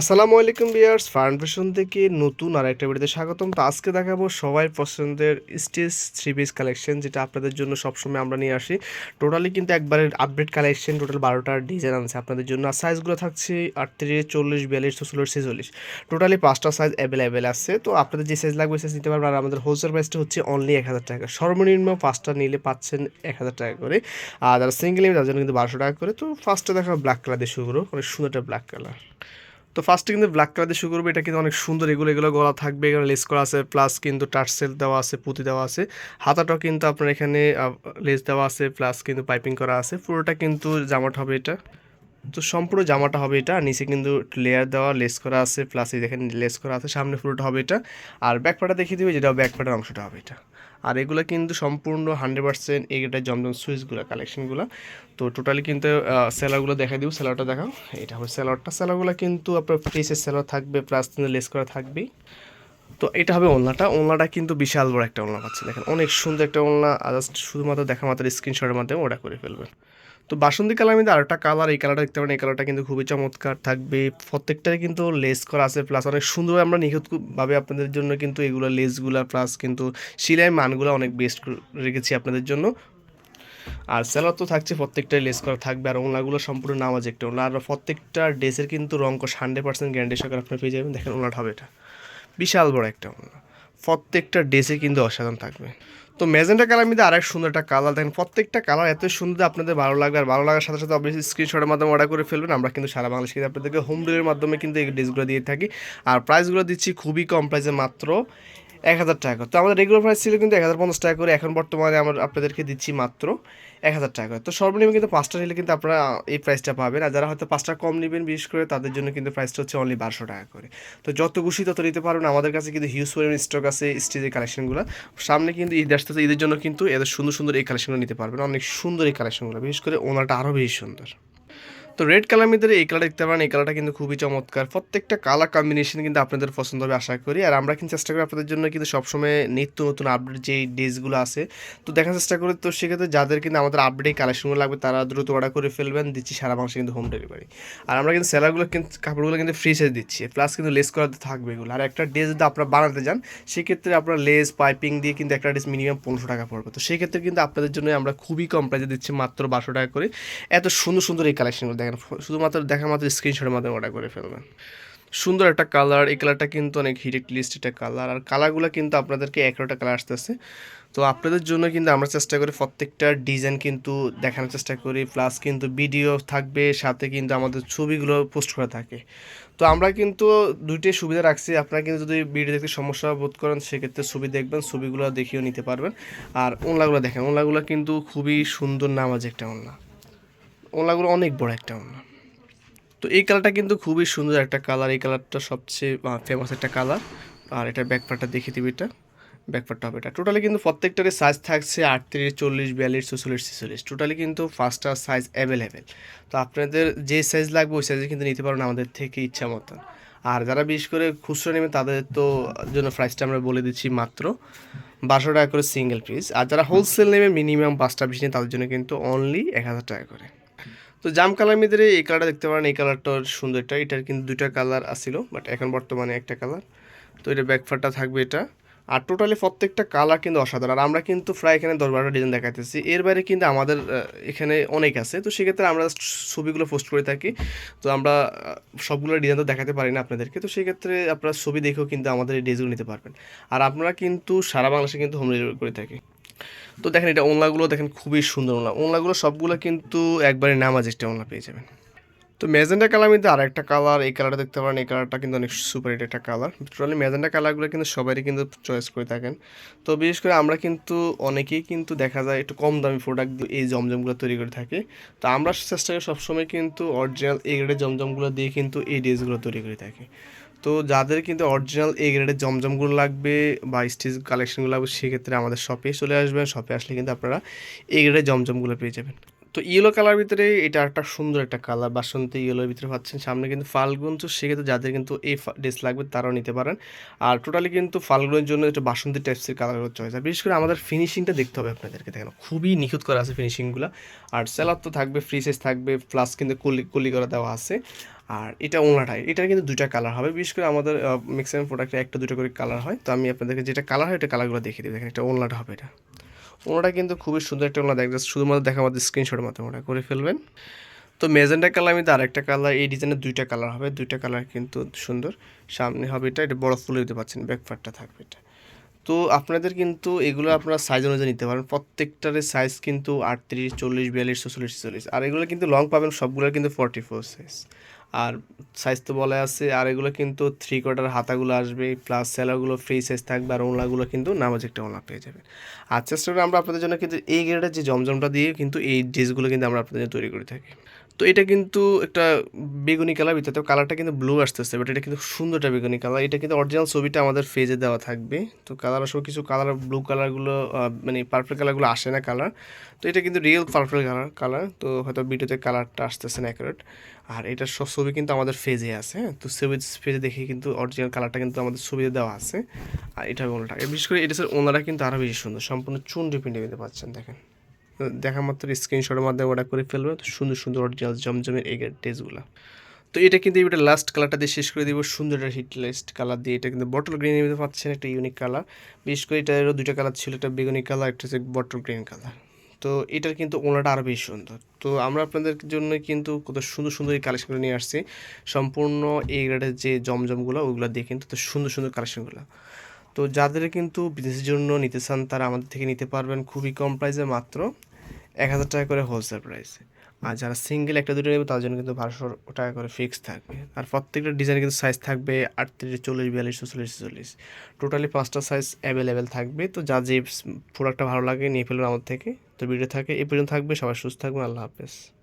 আসসালামু আলাইকুম বিয়ার্স fern fashion থেকে নতুন আর একটা ভিডিওতে স্বাগতম। তো আজকে দেখাবো সবাই পছন্দের স্টেজ থ্রি পিস কালেকশন, যেটা আপনাদের জন্য সবসময় আমরা নিয়ে আসি। টোটালি কিন্তু একবারে আপডেট কালেকশন, টোটাল বারোটার ডিজাইন আছে আপনাদের জন্য। আর সাইজগুলো থাকছে আটত্রিশ, চল্লিশ, বিয়াল্লিশ চল্লিশ ছেচল্লিশ। টোটালি পাঁচটা সাইজ অ্যাভেলেবেল আছে। তো আপনাদের যে সাইজ লাগবে সাইজ নিতে পারবেন। আর আমাদের হোলসেল প্রাইসটা হচ্ছে অনলি এক হাজার টাকা। সর্বনিম্ন পাঁচটা নিলে পাচ্ছেন এক হাজার টাকা করে। আর যারা সিঙ্গেল তার জন্য কিন্তু বারোশো টাকা করে। তো ফার্স্টে দেখা ব্ল্যাক কালার দিয়ে শুরু করব। অনেক সুন্দর একটা ব্ল্যাক কালার তো ফার্স্টে কিন্তু ব্ল্যাক কালার দিয়ে শুরু করব। এটা কিন্তু অনেক সুন্দর। এগুলো এগুলো গলা থাকবে। এখানে লেস করা আছে। প্লাস কিন্তু টার্সেল দেওয়া আছে, পুঁতি দেওয়া আছে। হাতাটাও কিন্তু আপনার এখানে লেস দেওয়া আছে। প্লাস কিন্তু পাইপিং করা আছে। পুরোটা কিন্তু জামাটা হবে এটা। তো সম্পূর্ণ জামাটা হবে এটা। নিচে কিন্তু লেয়ার দেওয়া লেস করা আছে। প্লাস এই দেখেন লেস করা আছে। সামনে পুরোটা হবে এটা। আর ব্যাক পাটা দেখিয়ে দিবে যেটা ব্যাক পাটার অংশটা হবে এটা। আর এগুলো কিন্তু সম্পূর্ণ হান্ড্রেড পার্সেন্ট এইটা জমজম সুইচগুলো, কালেকশনগুলো, তো টোটালি কিন্তু সেলারগুলো দেখা দিব, সেলারটা দেখাও। এটা হবে সেলারটা। সেলারগুলো কিন্তু আপনার ফেসের সেলার থাকবে প্লাস লেস করা থাকবেই। তো এটা হবে ওলনাটা। ওলনাটা কিন্তু বিশাল বড় একটা ওলনা পাচ্ছে। দেখেন, অনেক সুন্দর একটা ওলনা। জাস্ট শুধুমাত্র দেখা মাত্র স্ক্রিনশটের মাধ্যমে ওটা করে ফেলবেন। তো বাসন্তী কালার মধ্যে আরেকটা কালার এই কালারটা দেখতে পারেন, এই কালারটা কিন্তু খুবই চমৎকার, থাকবে প্রত্যেকটাই কিন্তু লেস করা আছে প্লাস অনেক সুন্দর আমরা নিখুঁতভাবে আপনাদের জন্য কিন্তু এগুলো লেসগুলো প্লাস কিন্তু সিলাই মানগুলো অনেক বেস্ট রেখেছি আপনাদের জন্য। আর সেলার তো থাকছে প্রত্যেকটাই লেস করা থাকবে, আর ওনাগুলো সম্পূর্ণ নামাজ একটা ওনা আর প্রত্যেকটা ড্রেসের কিন্তু রঙ্কশ হান্ড্রেড পার্সেন্ট গ্যারান্টি সহকারে আপনি পেয়ে যাবেন। দেখেন ওনাটা হবে এটা, বিশাল বড় একটা ওনা, প্রত্যেকটা ড্রেসে কিন্তু অসাধারণ থাকবে। তো ম্যাজেন্টা কালার মধ্যে আরেক সুন্দর একটা কালার। দেখেন প্রত্যেকটা কালার এত সুন্দর আপনাদের ভালো লাগবে। আর ভালো লাগার সাথে সাথে অবশ্যই স্ক্রিনশটের মাধ্যমে অর্ডার করে ফেলবেন। আমরা কিন্তু সারা বাংলাদেশ আপনাদেরকে হোম ডেলিভারির মাধ্যমে কিন্তু এই ড্রেসগুলো দিয়ে থাকি। আর প্রাইসগুলো দিচ্ছি খুবই কম প্রাইসে মাত্র এক হাজার টাকা। তো আমাদের রেগুলার প্রাইস ছিল কিন্তু এক হাজার পঞ্চাশ টাকা করে। এখন বর্তমানে আমরা আপনাদেরকে দিচ্ছি মাত্র এক হাজার টাকা। তো সর্বনিম্ন কিন্তু পাঁচটা নিলে কিন্তু আপনারা এই প্রাইসটা পাবেন। আর যারা হয়তো পাঁচটা কম নেবেন বিশেষ করে, তাদের জন্য কিন্তু প্রাইসটা হচ্ছে অনলি বারোশো টাকা করে। তো যত খুশি তত নিতে পারবেন। আমাদের কাছে কিন্তু হিউজ পরিমাণ স্টক আছে স্টেজের কালেকশনগুলো সামনে কিন্তু ঈদ আসতেছে, ঈদের জন্য কিন্তু এদের সুন্দর সুন্দর এই কালেকশনগুলো নিতে পারবেন। অনেক সুন্দর এই কালেকশনগুলো বিশেষ করে ওনারটা আরও বেশি সুন্দর। তো রেড কালার মধ্যে এই কালার দেখতে পারেন, এই কালারটা কিন্তু খুবই চমৎকার। প্রত্যেকটা কালার কম্বিনেশন কিন্তু আপনাদের পছন্দ হবে, আশা করি। আর আমরা কিন্তু চেষ্টা করি আপনাদের জন্য কিন্তু সবসময় নিত্য নতুন আপডেট যেই ড্রেসগুলো আছে। তো দেখার চেষ্টা করি, তো সেক্ষেত্রে যাদের কিন্তু আমাদের আপডেট কালেকশনগুলো লাগবে, তারা দ্রুত অর্ডার করে ফেলবেন, দিচ্ছি সারা মাসে কিন্তু হোম ডেলিভারি আর আমরা কিন্তু সেলারগুলো কিন্তু, কাপড়গুলো কিন্তু ফ্রি সাইজ দিচ্ছি প্লাস কিন্তু লেস করাতে থাকবে এগুলো। আর একটা ড্রেস যদি আপনারা বানাতে যান, সেক্ষেত্রে আপনার লেস পাইপিং দিয়ে কিন্তু একটা ড্রেস মিনিমাম পনেরোশো টাকা পড়বে। তো সেক্ষেত্রে কিন্তু আপনাদের জন্য আমরা খুবই কম প্রাইসে দিচ্ছি মাত্র বারোশো টাকা করে। এত সুন্দর সুন্দর এই কালেকশনগুলো দেখেন শুধুমাত্র দেখা মাত্র স্ক্রিনশটের মাধ্যমে অর্ডার করে ফেলবেন। সুন্দর একটা কালার এই কালারটা কিন্তু অনেক হিটেড লিস্ট একটা কালার আর কালারগুলো কিন্তু আপনাদেরকে এগারোটা কালার আসতেছে। তো আপনাদের জন্য কিন্তু আমরা চেষ্টা করি প্রত্যেকটা ডিজাইন কিন্তু দেখানোর চেষ্টা করি প্লাস কিন্তু ভিডিও থাকবে, সাথে কিন্তু আমাদের ছবিগুলো পোস্ট করা থাকে। তো আমরা কিন্তু দুইটাই সুবিধা রাখছি, আপনারা কিন্তু যদি ভিডিও দেখতে সমস্যা বোধ করেন, সেক্ষেত্রে ছবি দেখবেন, ছবিগুলো দেখিয়েও নিতে পারবেন। আর ওনলাগুলো দেখেন ওনলাগুলো কিন্তু খুবই সুন্দর নামাজ একটা ওনলা ওনলাগুলো অনেক বড় একটা ওনলা তো এই কালারটা কিন্তু খুবই সুন্দর একটা কালার। এই কালারটা সবচেয়ে ফেমাস একটা কালার। আর এটা ব্যাকপার্টটা দেখে দিবি এটা। ব্যাকপার্টটা হবে এটা। টোটালি কিন্তু প্রত্যেকটারই সাইজ থাকছে আটত্রিশ, চল্লিশ, বিয়াল্লিশ চল্লিশ ছেচল্লিশ। টোটালি কিন্তু ফার্স্টটা সাইজ অ্যাভেলেবেল তো আপনাদের যে সাইজ লাগবে, ওই সাইজে কিন্তু নিতে পারেন আমাদের থেকে ইচ্ছা মতন। আর যারা বিশেষ করে খুচরো নেবে তাদের তো জন্য প্রাইসটা আমরা বলে দিচ্ছি মাত্র বারোশো টাকা করে সিঙ্গেল পিস আর যারা হোলসেল নেবে মিনিমাম পাঁচটা পিস নেই তাদের জন্য কিন্তু অনলি এক হাজার টাকা করে। তো জাম কালার মধ্যে এই কালারটা দেখতে পারেন, এই কালারটার সুন্দরটা এটার কিন্তু দুইটা কালার আসছিল বাট এখন বর্তমানে একটা কালার। তো এটা ব্যাকফারটা থাকবে এটা। আর টোটালি প্রত্যেকটা কালার কিন্তু অসাধারণ। আর আমরা কিন্তু প্রায় এখানে দশ বারোটা ডিজাইন দেখাতেছি এর বাইরে কিন্তু আমাদের এখানে অনেক আছে। তো সেক্ষেত্রে আমরা ছবিগুলো পোস্ট করে থাকি। তো আমরা সবগুলো ডিজাইন তো দেখাতে পারি না আপনাদেরকে। তো সেক্ষেত্রে আপনারা ছবি দেখেও কিন্তু আমাদের এই ড্রেসগুলো নিতে পারবেন। আর আপনারা কিন্তু সারা বাংলাদেশে কিন্তু হোম ডেলিভারি করে থাকি। তো দেখেন এটা ওনলাগুলো দেখেন খুবই সুন্দর ওনলা ওনলাগুলো সবগুলো কিন্তু একবারে নামাজ একটা ওনলা পেয়ে যাবেন। তো ম্যাজেন্টা কালার মধ্যে আরেকটা কালার, এই কালারটা দেখতে পারেন, এই কালারটা কিন্তু অনেক সুপার হিট একটা কালার। টোটালি ম্যাজেন্টা কালারগুলো কিন্তু সবারই কিন্তু চয়েস করে থাকেন। তো বিশেষ করে আমরা কিন্তু অনেকেই কিন্তু দেখা যায় একটু কম দামি প্রোডাক্ট দিয়ে এই জমজমগুলো তৈরি করে থাকি। তো আমরা চেষ্টা করি সবসময় কিন্তু অরিজিনাল এই গ্রেডের জমজমগুলো দিয়ে কিন্তু এই ড্রেসগুলো তৈরি করে থাকি। তো যাদের কিন্তু অরিজিনাল এ গ্রেডের জমজমগুলো লাগবে বা স্টিচ কালেকশনগুলো লাগবে, সেক্ষেত্রে আমাদের শপে চলে আসবেন। শপে আসলে কিন্তু আপনারা এ গ্রেডের জমজমগুলো পেয়ে যাবেন। তো ইয়েলো কালার ভিতরে এটা একটা সুন্দর একটা কালার বাসন্তী ইয়েলোর ভিতরে পাচ্ছেন। সামনে কিন্তু ফাল্গুন, তো সেক্ষেত্রে যাদের কিন্তু এই ড্রেস লাগবে তারাও নিতে পারেন। আর টোটালি কিন্তু ফাল্গুনের জন্য একটা বাসন্তী টাইপসের কালার হচ্ছে আর বিশেষ করে আমাদের ফিনিশিংটা দেখতে হবে আপনাদেরকে, দেখেন, খুবই নিখুঁত করা আছে ফিনিশিংগুলো আর স্যালার তো থাকবে ফ্রি সাইজ থাকবে প্লাস কিন্তু কলি কলি করা দেওয়া আছে। আর এটা ওনাটাই, এটা কিন্তু দুইটা কালার হবে। বিশেষ করে আমাদের ম্যাক্সিমাম প্রোডাক্টে একটা দুটো করে কালার হয়। তো আমি আপনাদেরকে যেটা কালার হয় এটা কালারগুলো দেখিয়ে দিই। দেখেন এটা ওনাটা হবে এটা। ওনাটা কিন্তু খুবই সুন্দর একটা ওনা দেখ শুধুমাত্র দেখা আমাদের স্ক্রিনশটের মাধ্যমে ওটা করে ফেলবেন। তো মেজেন্টা কালার আমি আরেকটা কালার এই ডিজাইনের দুইটা কালার হবে, দুইটা কালার কিন্তু সুন্দর। সামনে হবে এটা এটা বড় ফুলে দিতে পারছেন ব্যাকপার্টটা থাকবে এটা। তো আপনাদের কিন্তু এগুলো আপনারা সাইজ অনুযায়ী নিতে পারেন প্রত্যেকটার সাইজ কিন্তু আটত্রিশ, চল্লিশ, বিয়াল্লিশ চল্লিশ চল্লিশ আর এগুলো কিন্তু লং পাবেন সবগুলো কিন্তু ফর্টি ফোর সাইজ আর সাইজ তো বলা আছে, আর এগুলো কিন্তু থ্রি কোয়ার্টার হাতাগুলো আসবে প্লাস সেলারগুলো ফ্রি সাইজ থাকবে, আর ওনলাগুলো কিন্তু নামাজ একটা ওনলা পেয়ে যাবে। আর চেষ্টা করে আমরা আপনাদের জন্য কিন্তু এই গ্রেডের যে জমজমটা দিয়ে কিন্তু এই ড্রেসগুলো কিন্তু আমরা আপনাদের জন্য তৈরি করে থাকি। তো এটা কিন্তু একটা বেগুনি কালার ভিতরে কালারটা কিন্তু ব্লু আসতেছে বাট এটা কিন্তু সুন্দর একটা বেগুনি কালার। এটা কিন্তু অরিজিনাল ছবিটা আমাদের ফেজে দেওয়া থাকবে। তো কালার আসলে কিছু কালার ব্লু কালারগুলো মানে পার্পল কালারগুলো আসে না কালার। তো এটা কিন্তু রিয়েল পার্পল কালার কালার। তো হয়তো ভিডিওতে কালারটা আসতেছে না অ্যাকুরেট আর এটার সব ছবি কিন্তু আমাদের ফেজে আছে হ্যাঁ? তো ছবি ফেজে দেখে কিন্তু অরিজিনাল কালারটা কিন্তু আমাদের ছবিতে দেওয়া আছে। আর এটা ওনাটা বিশেষ করে এটা স্যার ওনারা কিন্তু আরও বেশি সুন্দর। সম্পূর্ণ চুন ডিপিন্ডে পেতে পাচ্ছেন, দেখেন। দেখা মাত্র স্ক্রিনশটের মাধ্যমে অর্ডার করে ফেলবে। তো সুন্দর সুন্দর অরিজিনাল জমজমের এগের ড্রেসগুলো। তো এটা কিন্তু এটা লাস্ট কালারটা দিয়ে শেষ করে দিব। সুন্দর একটা হিট লাস্ট কালার দিয়ে। এটা কিন্তু বটল গ্রিনের মধ্যে পাচ্ছেন একটা ইউনিক কালার বিশেষ করে এটারও দুইটা কালার ছিল। একটা বেগুনি কালার একটা হচ্ছে বটল গ্রিন কালার তো এটার কিন্তু ওনাটা আরও বেশি সুন্দর। তো আমরা আপনাদের জন্য কিন্তু কত সুন্দর সুন্দর এই কালেকশনগুলো নিয়ে আসছি। সম্পূর্ণ এই গ্রেডের যে জমজমগুলো ওইগুলো দিয়ে কিন্তু সুন্দর সুন্দর কালেকশনগুলো তো যাদের কিন্তু বিদেশের জন্য নিতে চান, তারা আমাদের থেকে নিতে পারবেন খুবই কম প্রাইসে মাত্র এক হাজার টাকা করে হোলসেল প্রাইসে আর যারা সিঙ্গেল একটা দুটো নেবে তার জন্য কিন্তু বারোশো টাকা করে ফিক্স থাকবে। আর প্রত্যেকটা ডিজাইন কিন্তু সাইজ থাকবে আটত্রিশ, চল্লিশ, বিয়াল্লিশ, চল্লিশ চল্লিশ। টোটালি পাঁচটা সাইজ অ্যাভেলেবেল থাকবে। তো যা যে প্রোডাক্টটা ভালো লাগে, নিয়ে ফেলবেন আমাদের থেকে। তো ভিডিও থাকে, এই পর্যন্ত থাকবে। সবাই সুস্থ থাকবেন। আল্লাহ হাফেজ।